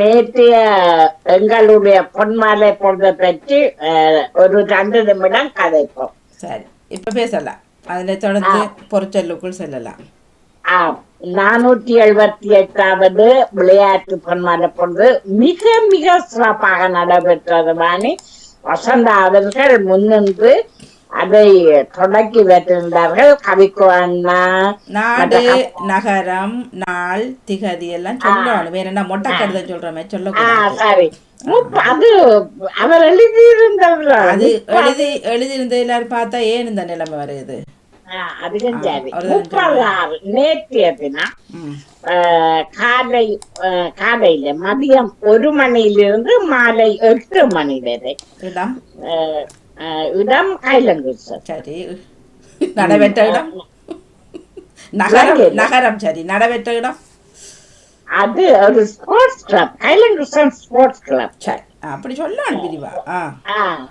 நேற்றைய எங்களுடைய பொன்மாலை பொழுதை பற்றி ஒரு ரெண்டு நிமிடம் கதைப்போம். சரி இப்ப பேசலாம். அதுல தொடர்ந்து பொறுச்சொல்லுக்குள் செல்லலாம். ஆம் நானூற்றி எழுபத்தி எட்டாவது விளையாட்டு பொன்மாலை பொழுது மிக மிக சிறப்பாக நடைபெற்றது வாணி. வசந்தா அவர்கள் முன்னின்று அதை தொடக்கி வைத்திருந்தார்கள் கவிக்கு அண்ணா. நாடு நகரம் நாள் திகதி எல்லாம் சொல்லணும் வேற என்ன மொட்டை கருதம் சொல்றமே சொல்லக்கூடாது. சரி. அது அவர் எழுதியிருந்தவர்? அது எழுதி எழுதியிருந்த எல்லாரும் பார்த்தா ஏன் இந்த நிலைமை வருது? அதுக்கும் சரி. முப்பது ஆறு நேற்றைய தினம் காலை காலையில மதியம் ஒரு மணியிலிருந்து மாலை எட்டு மணி வரை இடம் இடம் கைலங்குசர் சரி. நடைபெற்ற இடம்? நகரம் நகரம் சரி. நடைபெற்ற இடம்? அது ஒரு ஸ்போர்ட்ஸ் கிளப் கைலங்குசன் ஸ்போர்ட்ஸ் கிளப் சரி. அப்படி சொல்லணும் ஆ.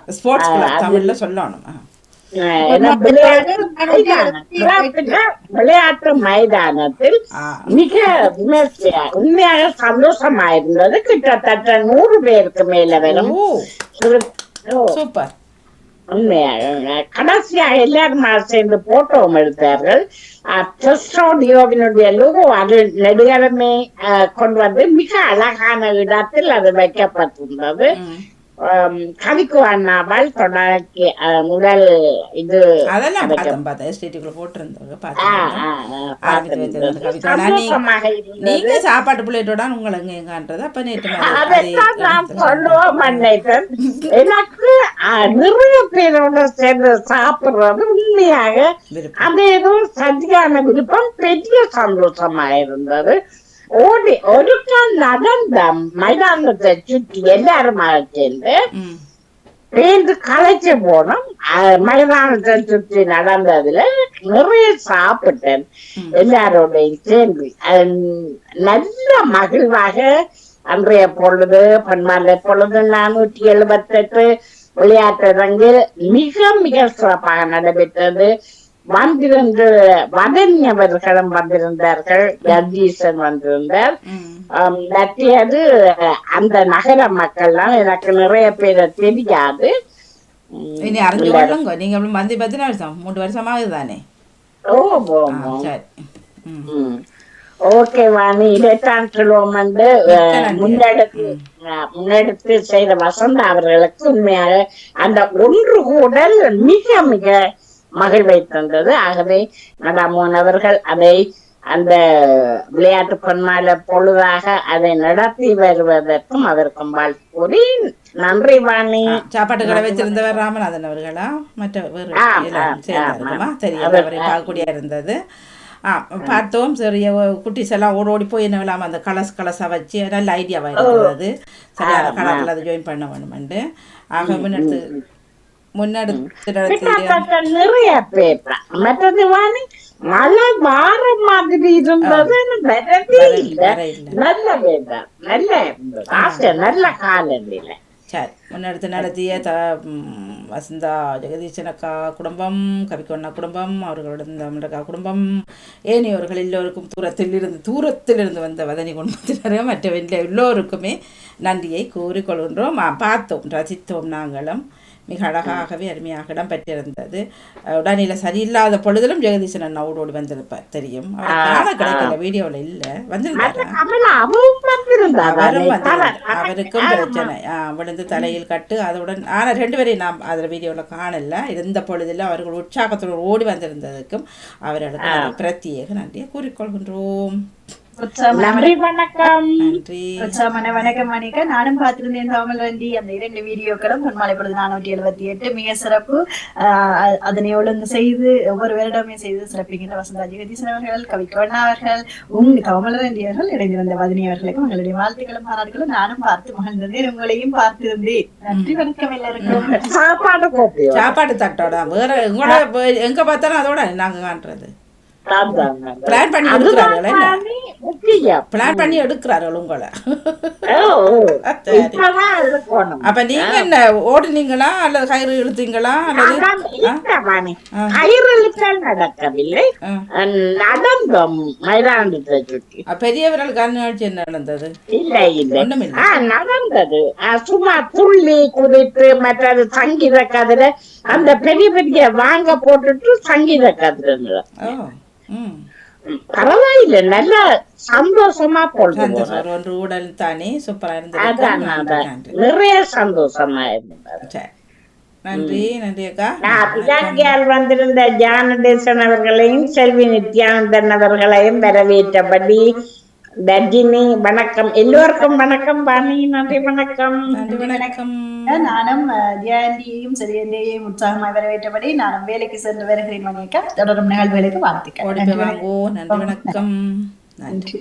ஸ்போர்ட்ஸ் கிளப் தமிழ்ல சொல்லணும். விளையாட்டு மைதானத்தில் மிக உண்மையாக சந்தோஷமா இருந்தது. கிட்டத்தட்ட நூறு பேருக்கு மேல வரும். சூப்பர். கடைசியாக எல்லாரும் சேர்ந்து போட்டோவும் எடுத்தார்கள். டெஸ்டோடியோவினுடைய லோகோ அது நெடுகலமே கொண்டு வந்து மிக அழகான இடத்தில் அது வைக்கப்பட்டிருந்தது. கவிக்கு அண்ணாவால் அஹ், முதல் இது அதெல்லாம் பார்த்தேன் பார்த்தேன் எஸ்டிடிக்குள்ள போட்டிருந்தவங்க பார்த்தேன் நீங்க சாப்பாட்டு பிள்ளைட்டோட உங்களை எங்க எங்கன்றது அப்ப நேற்று எனக்கு நிறைய பேரோட சேர்ந்து சாப்பிடுறது உண்மையாக அது ஏதோ சரியான விருப்பம் பெரிய சந்தோஷமா இருந்தது. ஓடி ஒரு நாள் நடந்த மைதானத்தை சுற்றி எல்லாருமா சேர்ந்து. பேருந்து களைச்சு போனோம் மைதானத்தை சுற்றி நடந்ததுல நிறைய சாப்பிட்டேன். எல்லாரோடையும் சேர்ந்து நல்ல மகிழ்வாக அன்றைய பொழுது பன்மாலை பொழுது நானூற்றி எழுபத்தெட்டு விளையாட்டரங்கில் மிக மிக சிறப்பாக நடைபெற்றது வந்திருந்து வதன்யவர்களும் வந்திருந்தார்கள். ஜகதீசன் வந்திருந்தார். மற்றது அந்த நகர மக்கள்லாம் எனக்கு நிறைய பேரை தெரியாது. இனி அறிஞ்சு கொள்ளுங்க நீங்க வந்து பத்தின வருஷம்? மூன்று வருஷம் ஆகுது தானே ஓ ஓ. சரி. ஓகே வாணி. இதைத்தான் சொல்லுவோம் வந்து. முன்னெடுத்து முன்னெடுத்து செய்த வசந்தா அவர்களுக்கு உண்மையாக அந்த ஒன்று கூடல் மிக மிக மகிழ்வை தந்தது. ஆகவே நடாமோன் அவர்கள் அதை அந்த விளையாட்டு பொன்மால பொழுதாக அதை நடத்தி வருவதற்கும் அவருக்கும் வாழ்த்து கூறி நன்றி வாணி. சாப்பாட்டு கடை வச்சிருந்தவர் ராமநாதன் அவர்களா? மற்ற வேறு ஆ, எல்லாம் ஆ, சேர்ந்தா ஆ, இருக்குமா ஆ. தெரியல அவர், அவரை பார்க்கக்கூடிய இருந்தது. பார்த்தோம். சரி குட்டிஸ் எல்லாம் ஓடி ஓடி போய் என்ன இல்லாமல் அந்த கலஸ் கலஸாக வச்சு நல்ல ஐடியாவாக இருந்தது. சரியான கலரில் அதை ஜாயின் பண்ண வேணுமெண்டு. ஆக முன்னெடுத்து முன்னெடுத்து நடத்திய கிட்டத்தட்ட நிறைய பேர் தான். மற்றது வாணி மழை வார மாதிரி இருந்தது எனக்கு வரவே இல்ல. வர இல்லை. நல்ல வேதம் நல்ல இருந்தது ஆசை நல்ல காலநிலை. சரி முன்னெடுத்து நடத்திய த வசந்தா ஜெகதீசன் அக்கா குடும்பம் கவிக்கொண்ணா குடும்பம் அவர்களுடன் தமிழக்கா குடும்பம். ஏனையோர்கள் எல்லோருக்கும் தூரத்தில் இருந்து தூரத்தில் இருந்து வந்த வதனி குடும்பத்தினரும் மற்ற எல்லோருக்குமே நன்றியை கூறிக்கொள்கின்றோம். பார்த்தோம் ரசித்தோம் நாங்களும். மிக அழகாகவே அருமையாக இடம் பெற்றிருந்தது. உடல்நிலை சரியில்லாத பொழுதிலும் ஜெகதீசன் அண்ணா ஓடோடி வந்திருப்பார். தெரியும். காண கிடைக்கல வீடியோவில் இல்லை. வந்திருந்தாரா. அவருக்கும் பிரச்சனை. விழுந்து தலையில் கட்டு அதனுடன் ஆனால் ரெண்டு பேரையும் நாம் அதில் வீடியோவில் காணல. இருந்த பொழுதில் அவர்கள் உற்சாகத்துடன் ஓடி வந்திருந்ததுக்கும் அவர்களுக்கு பிரத்யேக நன்றியை கூறிக்கொள்கின்றோம். நன்றி. வணக்கம். நன்றி. உற்சாகமான வணக்கம் மணிக்கா நானும் பார்த்திருந்தேன் தமிழ் வண்டி அந்த இரண்டு வீடியோக்களும் பொன்மாலை பொழுது நானூற்றி எழுபத்தி எட்டு. மிக சிறப்பு. அதனை ஒழுங்கு செய்து ஒவ்வொரு வருடமே செய்து சிறப்பிக்கின்ற வசந்தா ஜெகதீசன் அவர்கள் கவிக்கோண்ணா அவர்கள் உங்க தமிழ் வண்டியவர்கள் இணைந்திருந்த வதனி அவர்களுக்கும் உங்களுடைய வாழ்த்துக்களும் பாராட்டுகளும் நானும் பார்த்து மகிழ்ந்திருந்தேன் உங்களையும் பார்த்திருந்தேன். நன்றி வணக்கம் எல்லாருக்கும். சாப்பாடு சாப்பாடு தட்டோட. வேற எங்கே பார்த்தாலும் அதோட நாங்கள் காண்றது. பிளான் பண்ணி எடுக்கிறார்கள் பிளான் பண்ணி எடுக்கிறார்கள் உங்களை. அப்ப நீங்க என்ன ஓடுனீங்களா? அல்லது கயிறு இழுத்தீங்களா? அல்லது நடக்கவில்லை. நடந்தோம். சுற்றி. அப்ப பெரியவர்கள் கண்காட்சி என்ன நடந்தது? இல்லை இல்லை. நடந்தது. சும்மா துள்ளி குதித்து மற்றது சங்கீத கதிரை அந்த பெரிய பெரிய வாங்க போட்டுட்டு சங்கீத கதிரை பரவாயில்லை நல்ல சந்தோஷமா. சந்தோஷம் ஒன்று உடல் தானே சூப்பரா இருந்தது. நிறைய சந்தோஷமா இருந்தது நன்றி நன்றி அக்கா. நான் பிதாங்கியால் வந்திருந்த ஜானடேசன் அவர்களையும் செல்வி நித்யானந்தன் அவர்களையும் வரவேற்றபடி தர்ஜினி வணக்கம். எல்லோருக்கும் வணக்கம் வாணி நன்றி வணக்கம். நன்றி வணக்கம். நானும் ஜெயந்தியையும் சரியந்தையையும் உற்சாகமாய் வரவேற்றபடி நானும் வேலைக்கு சென்று வருகிறேன் மணியக்கா. தொடரும் நிகழ்வுகளுக்கு வாங்கோ. நன்றி வணக்கம். நன்றி.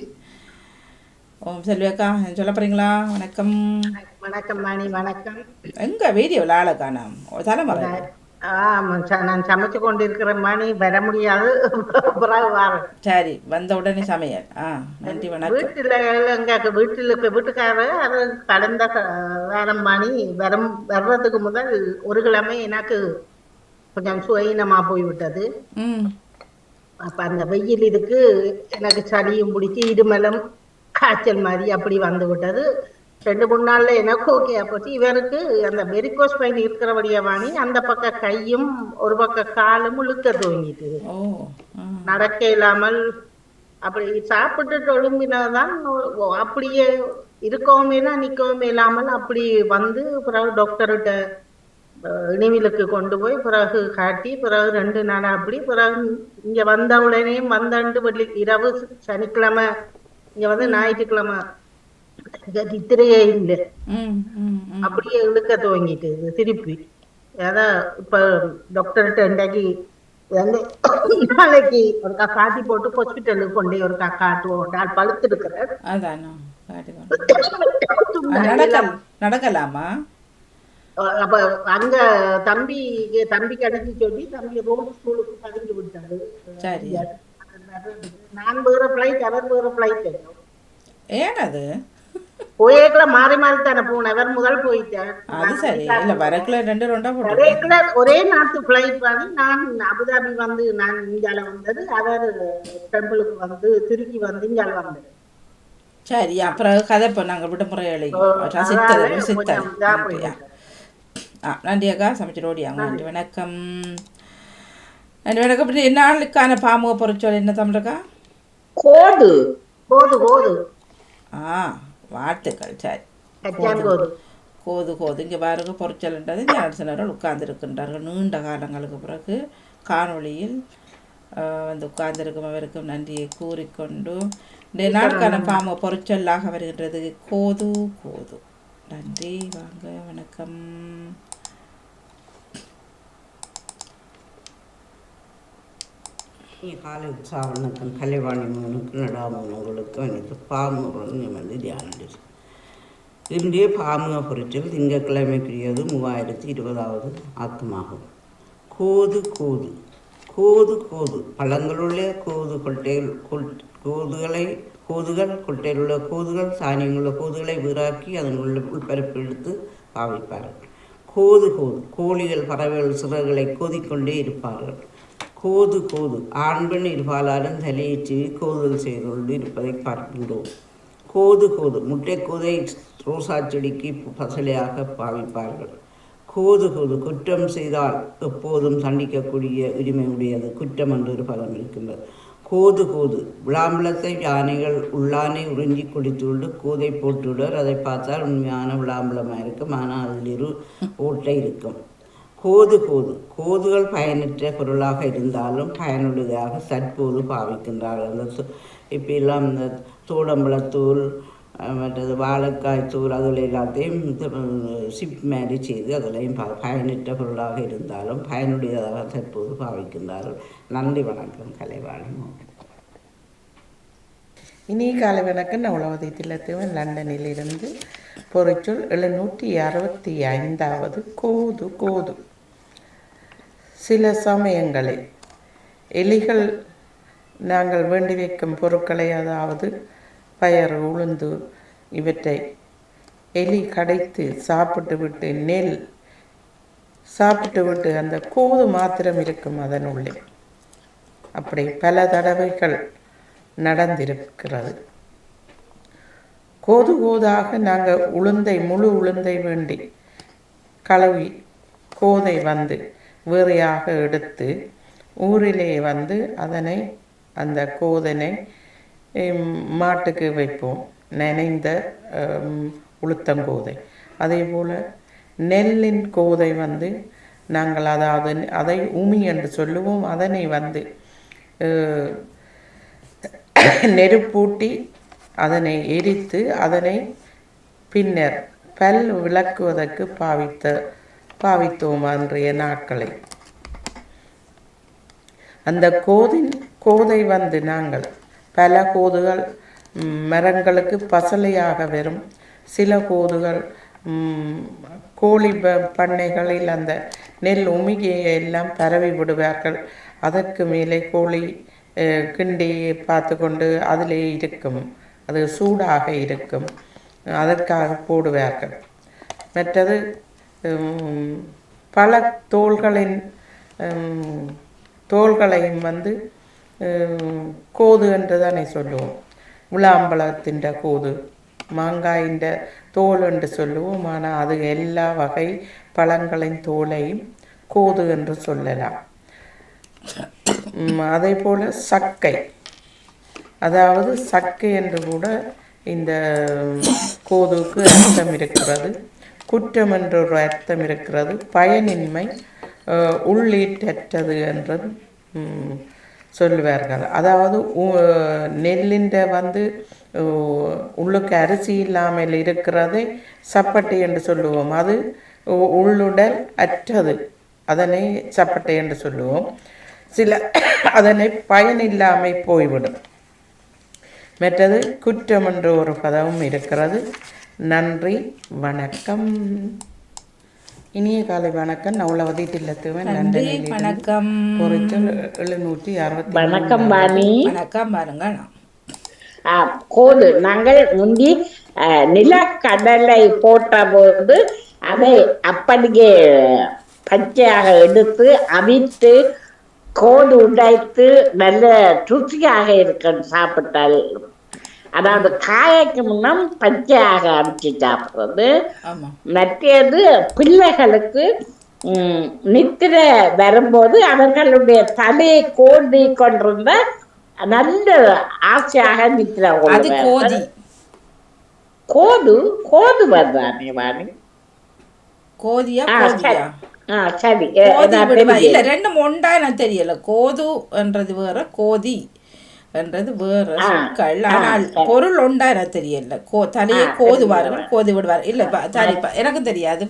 ஓம் செல்வி அக்கா சொல்ல போறீங்களா? வணக்கம். வணக்கம் மணி வணக்கம். எங்க வீடியோவில் ஆளை காணாம். தலைமுறை. ஆமா ச- நான் சமைச்சு கொண்டிருக்கிற மணி வர முடியாது. சரி வந்த உடனே சமையல். ஆ நன்றி வணக்கம். வீட்டுல எங்க வீட்டுல இப்ப வீட்டுக்காரர் அது கடந்த வாரம் மணி வரும் வர்றதுக்கு முதல் ஒரு கிழமை எனக்கு கொஞ்சம் சுயினமா போய்விட்டது. அப்ப அந்த வெயில் இதுக்கு எனக்கு சளியும் பிடிச்சி இருமலும் காய்ச்சல் மாதிரி அப்படி வந்து விட்டது ரெண்டு மூணு நாள்ல எனக்கு ஓகே போச்சு இவருக்கு அந்த வெரிகோஸ் பைன் இருக்கிறபடியா வாணி அந்த பக்கம் கையும் ஒரு பக்கம் காலும் இழுக்க ஓ ஆ. நடக்க இல்லாமல் அப்படி சாப்பிட்டுட்டு ஒழுங்கினாதான் ஓ- அப்படியே இருக்கவும் நிற்கவும் இல்லாமல் அப்படி வந்து பிறகு டாக்டர்கிட்ட அஹ், இனிவிலுக்கு கொண்டு போய் பிறகு காட்டி பிறகு ரெண்டு நாள் அப்படி பிறகு இங்க வந்த உடனே வந்தாண்டு வெள்ளி இரவு சனிக்கிழமை இங்க வந்து ஞாயிற்றுக்கிழமை இங்க நித்திரையே இல்லை அப்படியே இழுக்க துவங்கிட்டு திருப்பி. அதான் இப்ப டாக்டர்கிட்ட இன்றைக்கு நாளைக்கு ஒரு காட்டி போட்டு ஹாஸ்பிட்டலுக்கு கொண்டு ஒரு காட்டுவோம் நான் பழுத்து இருக்கிறேன் நடக்கலாமா? அப்ப அங்க தம்பி தம்பி கடைசி சொல்லி தம்பி ரோடு ஸ்கூலுக்கு பகிர்ந்து விட்டாரு. சரி. நான் வேற பிளைட் அவர் வேற பிளைட் ஏன் அது? போயேக்கல மாறி மாறி தானே போனேன் அவர் முதல் போயிட்டேன் அது சரி இல்ல வரக்குள்ள ரெண்டு ரெண்டா போட்டு ஒரேக்குல ஒரே நாட்டு பிளைட் பண்ணி நான் அபுதாபி வந்து நான் இந்தியால வந்தது அவர் டெம்பிளுக்கு வந்து திருப்பி வந்து இந்தியால வந்தது சரி அப்புறம் கதை இப்போ நாங்கள் விடுமுறை கொஞ்சம் இதா நன்றியா ஆ நன்றி அக்கா சமைச்சிட்டு ஓடியாங்க நன்றி வணக்கம் நன்றி வணக்கம் என்ன நாளுக்கான பாமுக பொறிச்சொல் என்ன தமிழக்கா கோது போது போது ஆ வாழ்த்துக்கள் சரி கோது கோது இங்கே பாருங்க பொறிச்சல்ன்றது ஞானசனர்கள் உட்கார்ந்திருக்கின்றார்கள் நீண்ட காலங்களுக்கு பிறகு காணொளியில் வந்து உட்கார்ந்திருக்கும் அவருக்கும் நன்றியை கூறிக்கொண்டு இந்த நாளுக்கான பாம பொறிச்சொல்லாக வருகின்றது கோது கோது நன்றி வாங்க வணக்கம் ಈ ಕಾಲ ಉತ್ಸಾಹವನ್ನು ಕಲೆವಾಣಿ ಮೂಲಕ நடாமங்களுக்கு அனைத்து பாமுடன் நிமிர்ந்து தியானம் இன்றைய பாமுக பொருட்கள் திங்கட்கிழமைக்குரியது மூவாயிரத்தி இருபதாவது ஆக்கமாகும் கோது கோது கோது கோது பழங்களுள்ள கோது கொட்டையில் கொள் கோதுகளை கோதுகள் கொட்டையில் உள்ள கோதுகள் சாணியங்களுள்ள கோதுகளை வீராக்கி அதன் உள்ள உள்பரப்பு எடுத்து பாவிப்பார்கள் கோது கோது கோழிகள் பறவைகள் சிறகுகளை கோதிக்கொண்டே இருப்பார்கள் கோது கோது. ஆண் பெண் இருபாலாரும் தலையீச்சி கோதுகள் செய்து கொண்டு இருப்பதை பார்க்கின்றோம். கோது கோது. முட்டைக்கோதை ரோசா செடிக்கு பசலையாக பாவிப்பார்கள். கோது கோது. குற்றம் செய்தால் எப்போதும் தண்டிக்கக்கூடிய உரிமை உடையது. குற்றம் என்று ஒரு பதம் இருக்கின்றது. கோது கோது. விளாம்பழத்தை யானைகள் உள்ளானை உறிஞ்சி குடித்துவிட்டு கோதை போட்டுவிடுவர் அதை பார்த்தால் உண்மையான விளாம்பழமாக இருக்கும். ஆனால் அதில் இரு ஓட்டை இருக்கும். கோது கோது. கோதுகள் பயனற்ற பொருளாக இருந்தாலும் பயனுள்ளதாக தற்போது பாவிக்கின்றார்கள். அந்த து- இப்ப எல்லாம் இந்த தூடம்பழத்தூள் மற்றது வாழைக்காய் தூள் அதில் எல்லாத்தையும் சிப் மாதிரி செய்து அதிலையும் ப பயனற்ற பொருளாக இருந்தாலும் பயனுடையதாக தற்போது பாவிக்கின்றார்கள். நன்றி வணக்கம். கலைவாணி மோகன் இனிய காலை வணக்கம். நான் தில்லத்தேவன். லண்டனில் இருந்து பொறிச்சொல் எழுநூற்றி அறுபத்தி ஐந்தாவது. கோது கோது. சில சமயங்களில் எலிகள் நாங்கள் வேண்டி வைக்கும் பொருட்களை அதாவது பயறு உளுந்து இவற்றை எலி கடைத்து சாப்பிட்டு விட்டு நெல் சாப்பிட்டு விட்டு அந்த கூது மாத்திரம் இருக்கும் அதன் உள்ளே அப்படி பல தடவைகள் நடந்திருக்கிறது. கோது கோதாக நாங்கள் உளுந்தை முழு உளுந்தை வேண்டி கழுவி கோதை வந்து வேறையாக எடுத்து ஊரிலே வந்து அதனை அந்த கோதனை மாட்டுக்கு வைப்போம். நனைந்த உளுத்தங்கோதை அதே போல் நெல்லின் கோதை வந்து நாங்கள் அதாவது அதை உமி என்று சொல்லுவோம். அதனை வந்து நெருப்பூட்டி அதனை எரித்து அதனை பின்னர் பல் விளக்குவதற்கு பாவித்த பாவித்தோம் அன்றைய நாட்களை. அந்த கோதின் கோதை வந்து நாங்கள் பல கோதுகள் மரங்களுக்கு பசலையாக வரும் சில கோதுகள் கோழி ப- பண்ணைகளில் அந்த நெல் உமிகையை எல்லாம் பரவி விடுவார்கள். அதற்கு மேலே கோழி கிண்டி பார்த்து கொண்டு அதிலே இருக்கும். அது சூடாக இருக்கும். அதற்காக போடுவார்கள். மற்றது பல தோள்களின் தோள்களையும் வந்து கோது என்று தானே சொல்லுவோம் விளாம்பழத்தின் கோது மாங்காயின் தோல் என்று சொல்லுவோம். ஆனால் அது எல்லா வகை பழங்களின் தோலையும் கோது என்று சொல்லலாம். அதே போல் சக்கை. அதாவது சக்கை என்று கூட இந்த கோதுக்கு அர்த்தம் இருக்கிறது. குற்றம் என்ற ஒரு அர்த்தம் இருக்கிறது. பயனின்மை உள்ளீட்டற்றது என்று சொல்லுவார்கள். அதாவது உ- நெல்லின்ற வந்து உள்ளுக்கு அரிசி இல்லாமல் இருக்கிறதே சப்பட்டை என்று சொல்லுவோம். அது உ- உள்ளுடல் அற்றது. அதனை சப்பட்டை என்று சொல்லுவோம். சில அதனை பயனில்லாமல் போய்விடும். மற்றது குற்றம் என்ற ஒரு பதமும் இருக்கிறது. நன்றி வணக்கம். இனிய காலை வணக்கம். நவலவதி தில்லத்துவன் நன்றி வணக்கம். பொறிச்சல் எழுநூற்றி அறுபத்தி வணக்கம் வாணி வணக்கம் பாருங்க. கோது நாங்கள் முந்தி நிலக்கடலை போட்ட போது அதை அப்படியே பச்சையாக எடுத்து அவித்து கோது உடைத்து நல்ல ருசியாக இருக்கும் சாப்பிட்டால் அதாவது காயக்கு முன்னம் பச்சையாக அவிச்சு சாப்பிடுறது மற்றது பிள்ளைகளுக்கு நித்திரை வரும்போது அவர்களுடைய தலையை கோதி கொண்டிருந்த நல்ல ஆசையாக நித்திரை அது கொள்வார்கள். கோதி கோது கோது வருதானே வாணி. கோதியா சரி. ரெண்டும் ஒண்டா எனக்கு தெரியல. கோது என்றது வேற கோதி. என்றது வேற சொற்கள். ஆனால். பொருள் ஒண்டா எனக்கு தெரியல. கோ தலையை கோதுவார்கள் கோதி விடுவார் இல்ல பா- சரிப்பா எனக்கு தெரியாது.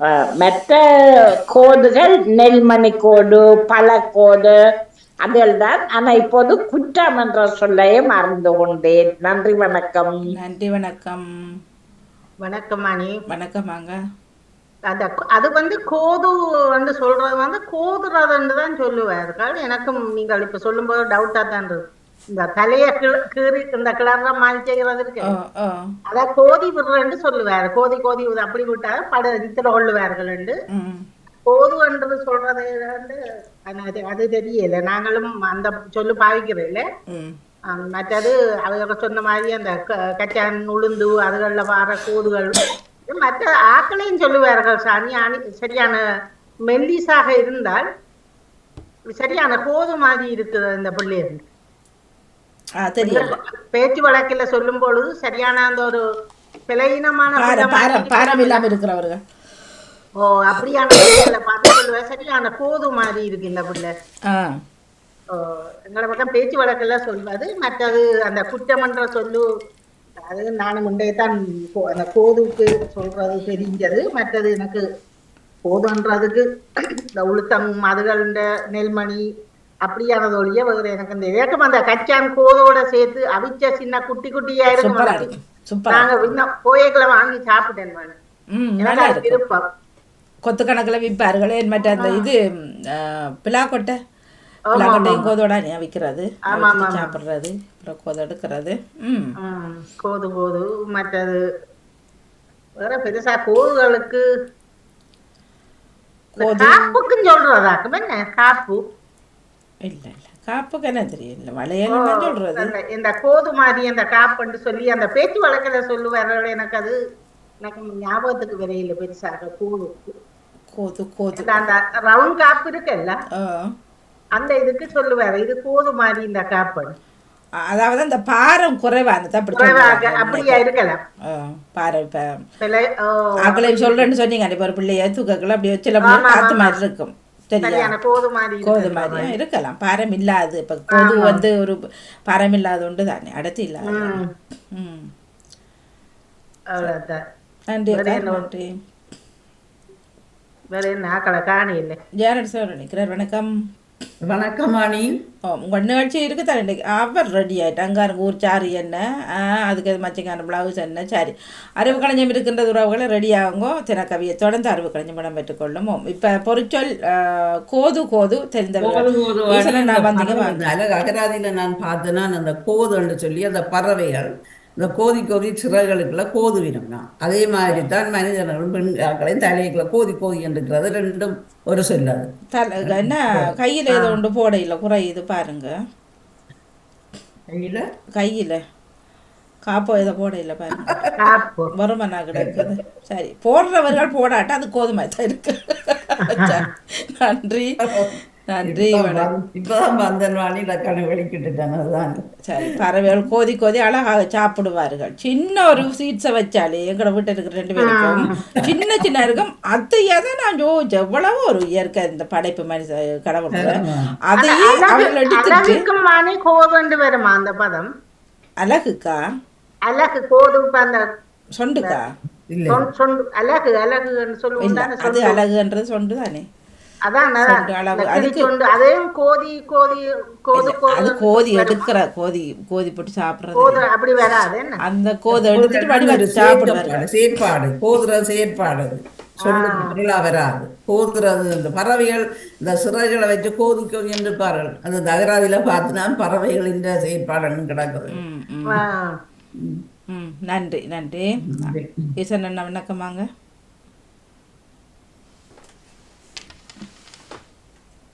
ஆ, மற்ற கோதுகள் நெல்மணி கோடு பழக்கோடு அதில் தான். ஆனா இப்போது குற்றம் என்ற சொல்லையே மறந்து கொண்டேன். நன்றி வணக்கம். நன்றி வணக்கம். வணக்கம் மணி வணக்கம் வாங்க அந்த அது வந்து கோது வந்து சொல்றது வந்து கோதுறதுன்னு தான் சொல்லுவார்கள் எனக்கும் நீங்கள் இப்ப சொல்லும்போது டவுட்டா தான் இருக்கு இந்த தலைய கீறி இந்த கிளற மாதிரி செய்யறது இருக்கு. அதான் கோதி விடுறேன்னு சொல்லுவாரு கோதி கோதி அப்படி விட்டா பட நித்திர கொள்ளுவார்கள். கோதுன்றது சொல்றது வந்து அது அது தெரியல. நாங்களும் அந்த சொல்லு இல்ல. ஆம், மற்றது அவங்க சொன்ன மாதிரி அந்த கச்சான் உளுந்து அதுகள்ல வர கூடுகள் மற்ற ஆக்களையும் சொல்லுவார்கள் அணி சரியான மெல்லிசாக இருந்தால் சரியான கோது மாதிரி இருக்குது இந்த பிள்ளைகள் பேச்சு வழக்கில் சொல்லும் பொழுது சரியான அந்த ஒரு பிழையினமான ஓ அப்படியான பார்த்து சரியான கோது மாதிரி இருக்கு இந்த பிள்ளை. எங்களை பக்கம் பேச்சு வழக்கெல்லாம் சொல்வது. மற்றது அந்த குற்றமன்ற சொல்லு அது நானும் முண்டையத்தான் கோ- அந்த கோதுக்கு சொல்றது தெரிஞ்சது. மற்றது எனக்கு கோதுன்றதுக்கு இந்த உளுத்தம் இந்த நெல்மணி அப்படியானது ஒழிய வேறு எனக்கு இந்த வேக்கம் அந்த கச்சான் கோதோட சேர்த்து அவிச்ச சின்ன குட்டி குட்டியா இருக்கும். நாங்க இன்னும் போயக்களை வாங்கி சாப்பிட்டேன் எனக்கு அது விருப்பம். கொத்து கணக்கில் விற்பார்கள் மற்ற அந்த இது பிலாக்கொட்டை பிள்ளைங்கட்டையும் கோதோட விற்கிறது. சாப்பிட்றது. அப்புறம் கோதை எடுக்கிறது. ம். கோது கோது மற்றது வேற பெருசா கோதுகளுக்கு. காப்புக்கும் சொல்றதாக்கும் என்ன? காப்பு. இல்லை இல்லை. காப்புக்கு என்ன தெரியும்? இல்லை வளையல் தான் சொல்கிறது அந்த இந்த கோது மாதிரி அந்த காப்புன்னு சொல்லி அந்த பேச்சு வழக்கில சொல்லுவார்கள் எனக்கு அது எனக்கு ஞாபகத்துக்கு வரையில பெருசாக கோது கோது. கோது அந்த ரவுண்ட் காப்பு இருக்குல்ல. அந்த இதுக்கு சொல்லுவாரு. இது கோது மாதிரி இந்த காப்பு அதாவது அந்த பாரம் குறைவானது அப்படி குறைவாக சொல்லுவாங்க. அப்படியா இருக்கலாம் பாரம் இப்போ சொல்றேன்னு சொன்னீங்க. இப்போ ஒரு பிள்ளைய தூக்கக்குள்ள அப்படியே சில காத்து. மாதிரி இருக்கும். சரியா கோது மாதிரி இருக்கலாம். பாரம் இல்லாது. இப்போ கோது வந்து ஒரு பாரம் இல்லாத உண்டு தானே. அடர்த்தி இல்லாத. ம். நன்றி வேற அக்கா, என்ன? நன்றி. வேற என்ன? ஆக்களை காணி இல்லை சார் நிற்கிறார் வணக்கம். வணக்கம் அணி உங்கள் நிகழ்ச்சி இருக்குது இன்னைக்கு? அவர் ரெடி ஆகிட்டாங்க அங்கே ஊர் சாரி என்ன? அதுக்கு அது மச்சக்கான ப்ளவுஸ் என்ன? சாரி அறிவு களஞ்சம் இருக்கின்ற உறவுகளை ரெடி ஆகுங்கோ? தினக்கவியை தொடர்ந்து அறிவு களஞ்சம் இடம் பெற்றுக்கொள்ளும்? இப்போ பொறிச்சொல் கோது கோது தெரிந்தவர்கள் நான் வந்தீங்க அகராதியில நான் பார்த்தேன்னா அந்த கோதுன்னு சொல்லி அந்த பறவைகள். இந்த கோதி கோதி சிறகுகளுக்குள்ள கோது வினம்னா அதே மாதிரி தான் மனிதர்களும் பெண்களையும் தலைக்குள்ள கோதி கோதி என்றுக்கிறது ரெண்டும் ஒரு சொல்லாது தலை என்ன? கையில் ஏதோ ஒன்று போட இல்லை குறையுது பாருங்க. கையில? கையில். காப்போ இதை போட இல்லை பாருங்க வருமனா கிடக்குது. சரி போடுறவர்கள் போடாட்டா அது கோதுமை தான் இருக்கு. நன்றி. நன்றி இப்பதான் வந்தன் வாணி லக்கான வெளிக்கிட்டுட்டேன் அதுதான் சரி பறவைகள் கோதி கோதி அழகாக சாப்பிடுவார்கள். சின்ன ஒரு சீட்ஸை வச்சாலே எங்களை வீட்டில் இருக்கிற ரெண்டு பேருக்கும் சின்ன சின்ன இருக்கும். அதையே தான் நான் யோசிச்சேன்? எவ்வளவு ஒரு இயற்கை இந்த படைப்பு மனுஷ கடவுள் அதையே அவர்கள் எடுத்துட்டு கோதுண்டு வருமா அந்த பதம்? அழகுக்கா? அழகு கோது அந்த சொண்டுக்கா? இல்லை சொன்- சொண்டு அழகு அழகுன்னு சொல்லுவோம் அது. அழகுன்றது சொண்டு தானே இந்த அதையும் கோதி கோதி கோது அது கோது எடுக்கிற கோதி கோதி போட்டு சாப்பிடுறது அப்படி வராது அந்த கோதை எடுத்துட்டு வடிவம் செயற்பாடு செயற்பாடு கோதுற செயற்பாடு அது. சொல்லு பொருளா வராது. கோதுறது இந்த பறவைகள் இந்த சிறகுகளை வச்சு கோதி கோதி என்றுப்பார்கள் அது தகராதியில பார்த்தினா பறவைகளின் செயற்பாடுன்னு கிடக்குது. நன்றி. நன்றி. ஈசன் அண்ணா வணக்கமாங்க.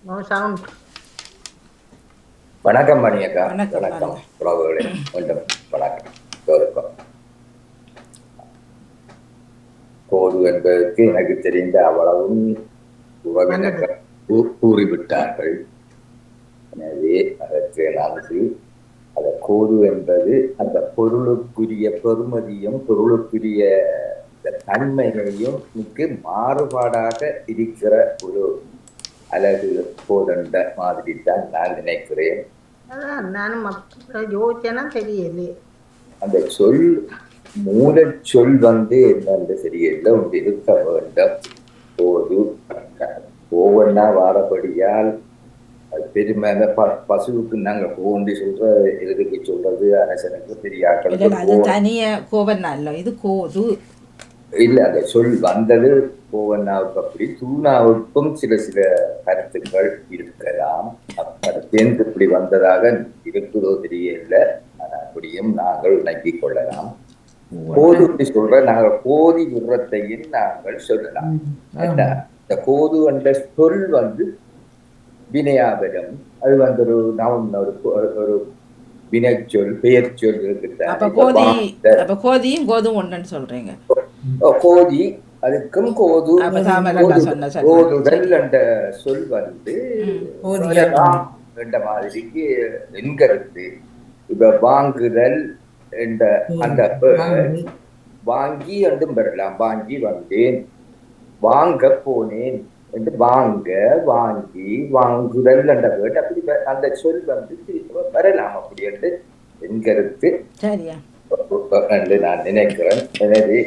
நோ சவுண்ட் வணக்கம் மணியக்கா. வணக்கம். உறவுகளே மீண்டும் வணக்கம். எல்லோருக்கும். கோடு என்பதற்கு எனக்கு தெரிந்த அவ்வளவும் உறவினர்கள் கூறிவிட்டார்கள். எனவே அதற்கு நன்றி அந்த கோடு என்பது அந்த பொருளுக்குரிய பெருமதியும் பொருளுக்குரிய தன்மையையும் மிக்க மாறுபாடாக இருக்கிற ஒரு அழகு கோதண்ட மாதிரி தான் நான் நினைக்கிறேன் அதான் நானும் யோசிச்சேன்னா தெரியலையே அந்த சொல் மூலச் சொல் வந்து என்னன்னு தெரியல ஒன்று இருக்க வேண்டும் போது ஒவ்வொன்றா வாரப்படியால் அது பெருமை அந்த ப- பசுவுக்கு நாங்க போன்று சொல்ற எதுக்கு சொல்றது அரசனுக்கு இல்ல பெரியாக்களுக்கு இல்ல, அது போ- தனிய கோவன் இல்ல இது கோது இல்ல அந்த சொல் வந்தது போவண்ணாவுக்கு அப்படி. தூணாவுக்கும் சில சில கருத்துக்கள் இருக்கலாம். அது சேர்ந்து இப்படி வந்ததாக இருக்குதோ தெரியல அப்படியும் நாங்கள் நம்பிக் கொள்ளலாம். கோது அப்படி சொல்ற நாங்கள் கோதி விடுறதையும் நாங்கள் சொல்லலாம்? இந்த கோது என்ற சொல் வந்து வினையாபரம். அது வந்து ஒரு நவம் ஒரு ஒரு- வினைச்சொல் பெயர் சொல் இருக்குது அப்ப கோதி அப்ப கோதியும் கோதும் ஒண்ணுன்னு சொல்றீங்க. கோதி அதுக்கும் கோது. கோதுதல் என்ற சொல் வந்து என்ற மாதிரிக்கு என்கிறது இப்ப வாங்குதல் என்ற அந்த வாங்கி. என்றும் பெறலாம். வாங்கி வந்தேன். வாங்க போனேன் என்று வாங்க வாங்கி வாங்குதல் என்ற வேர்டு. அப்படி அந்த சொல் வந்து வரலாம் அப்படி என்று என் கருத்து சரியா. என்று நான் நினைக்கிறேன். எனவே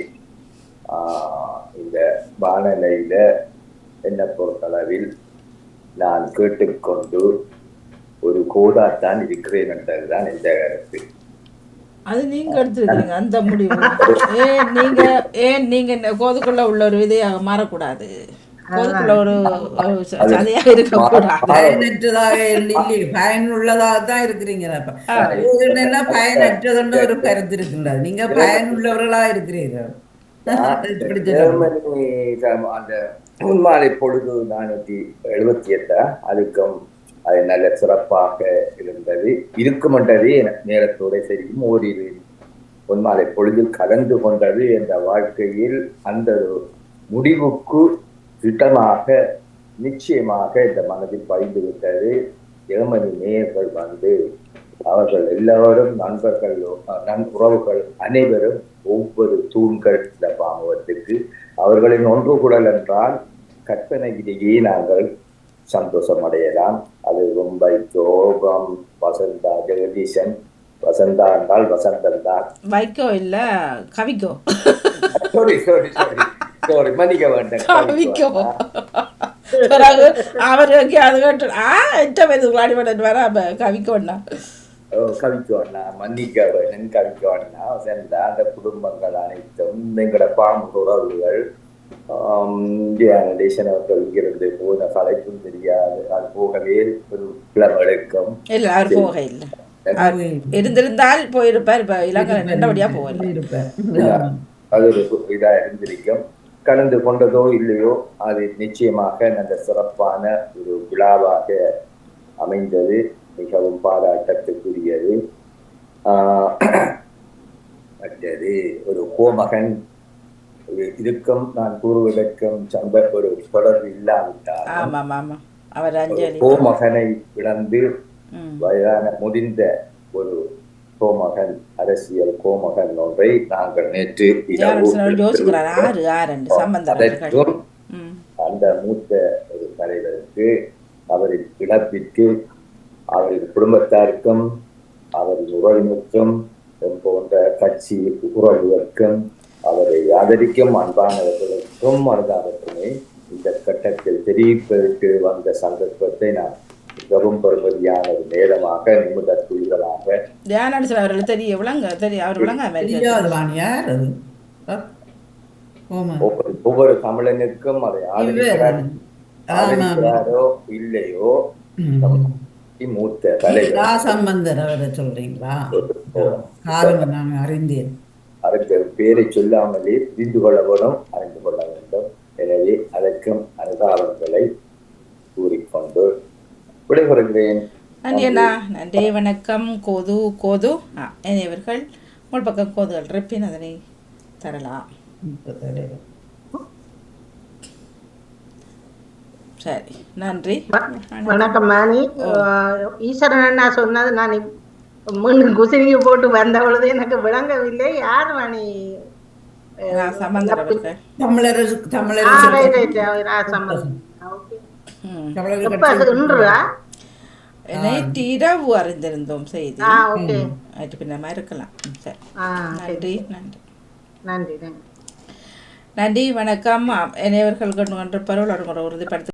இந்த வானலையில என்னை பொறுத்தளவில் நான் கேட்டுக்கொண்டு ஒரு கோடாத்தான் இருக்கிறேன் என்றதுதான் இந்த கருத்து. அது நீங்க எடுத்துருக்கீங்க அந்த முடிவு. ஏன் நீங்க ஏன் நீங்க இந்த கோதுக்குள்ள உள்ள ஒரு விதையாக மாறக்கூடாது? கோதுக்குள்ள ஒரு ஒரு ச- சதையா இருக்கக்கூடாது. பயனற்றதாக இல்லை பயனுள்ளதாக தான் இருக்கிறீங்க அப்ப. என்னன்னா பயனற்றதுன்ற ஒரு கருத்து இருக்கின்றது நீங்க பயனுள்ளவர்களா இருக்கிறீர்கள். இப்படி சொல்லுங்க. ஜெர்மனி அந்த முன்மாலை பொழுது நானூத்தி எழுபத்தி எட்டா? அதுக்கும் அது நல்ல சிறப்பாக இருந்தது. இருக்குமென்றதே நேரத்தோட சரியும் ஓரிரு பொன்மாலை பொழுதில் கலந்து கொண்டது என்ற வாழ்க்கையில் அந்த முடிவுக்கு திட்டமாக நிச்சயமாக இந்த மனதில் பதிந்து விட்டது ஜெர்மனி நேயர்கள் வந்து அவர்கள் எல்லோரும் நண்பர்கள் நன் உறவுகள் அனைவரும் ஒவ்வொரு தூண்கள் இந்த பாமுகத்துக்கு அவர்களின் ஒன்று குடல் என்றால் கற்பனையிலேயே நாங்கள் சந்தோஷம் அடையலாம் அது ரொம்ப ஜோகம் வசந்தா ஜெகதீசன். வசந்தா என்றால் வசந்தன் தான். வைக்கோ இல்ல Kavikko sorry sorry sorry sorry மன்னிக்க வேண்டாம். கவிக்கோ பிறகு அவருக்கு அது கேட்டு ஆ எட்ட வயது விளையாடி வர கவிக்கோண்ணா ஓ, கவிக்கோ அண்ணா மன்னிக்க வேணும் கவிக்கோ அண்ணா சேர்ந்த அந்த குடும்பங்கள் அனைத்தும் எங்களோட பாம்பு உறவுகள். அவர்கள் இங்கிருந்து போன கலைப்பும் தெரியாது. அது போகவே ஒரு இருந்திருந்தால் போயிருப்பார். நல்லபடியா அது ஒரு இதா இருந்திருக்கும். கலந்து கொண்டதோ இல்லையோ அது நிச்சயமாக நல்ல சிறப்பான ஒரு விழாவாக அமைந்தது. மிகவும் பாராட்டத்துக்குரியது மற்றது ஒரு கோமகன். ஒரு இருக்கும் நான் கூறுவதற்கும் சந்த ஒரு தொடர்பு இல்லாவிட்டால் அஞ்சலி. கோமகனை இழந்து. வயதான முதிர்ந்த ஒரு கோமகன் அரசியல் கோமகன் ஒன்றை நாங்கள் நேற்று அந்த மூத்த ஒரு தலைவருக்கு அவரின் இழப்பிற்கு அவரின் குடும்பத்தாருக்கும் அவரின் உறவினருக்கும் போன்ற கட்சி உறவுகளுக்கும் அவரை ஆதரிக்கும் அன்பானவர்களுக்கும் அனுதாபத்தினை இந்த கட்டத்தில் தெரிவிப்பதற்கு வந்த சந்தர்ப்பத்தை நான் மிகவும் பெருமதியான ஒரு நேரமாக நிமிட துளிகளாக தியானடிசன் அவர்கள் தெரிய விளங்க தெரிய அவர் விளங்க ஒவ்வொரு ஒவ்வொரு தமிழனுக்கும் அதை ஆதரிக்கிறார் இல்லையோ மூத்த தலைவர். அவரை சொல்றீங்களா? காரணம் நான் அறிந்தேன். அதற்கு பேரை சொல்லாமலே புரிந்து கொள்ள வேணும் அறிந்து கொள்ள வேண்டும். எனவே அதற்கும் அனுதாபங்களை கூறிக்கொண்டு விடைபெறுகிறேன். நன்றி. அண்ணா நன்றி வணக்கம். கோது கோது. இவர்கள் உங்கள் பக்கம் கோதுகள் இருப்பின் அதனை தரலாம். சரி நன்றி. வணக்கம் மாணி ஈஸ்வரன் அண்ணா சொன்னது நான் மீண்டும் குசினிக்கு போட்டு வந்த பொழுது எனக்கு விளங்கவில்லை. யார் மணி சம்பந்தர் அவர்கள் தமிழரசு ஆ, தமிழரசு right, right, ராசம்மன். Okay. ம். தமிழர்கள் எப்ப அது இன்றா? நேற்று இரவு அறிந்திருந்தோம் செய்தி. நேற்று பின்னமா இருக்கலாம். சரி. ஆ, நன்றி நன்றி. நன்றி நன்றி. வணக்கம். இணையவர்கள் கொண்டு ஒரு முறை உறுதிப்படுத்த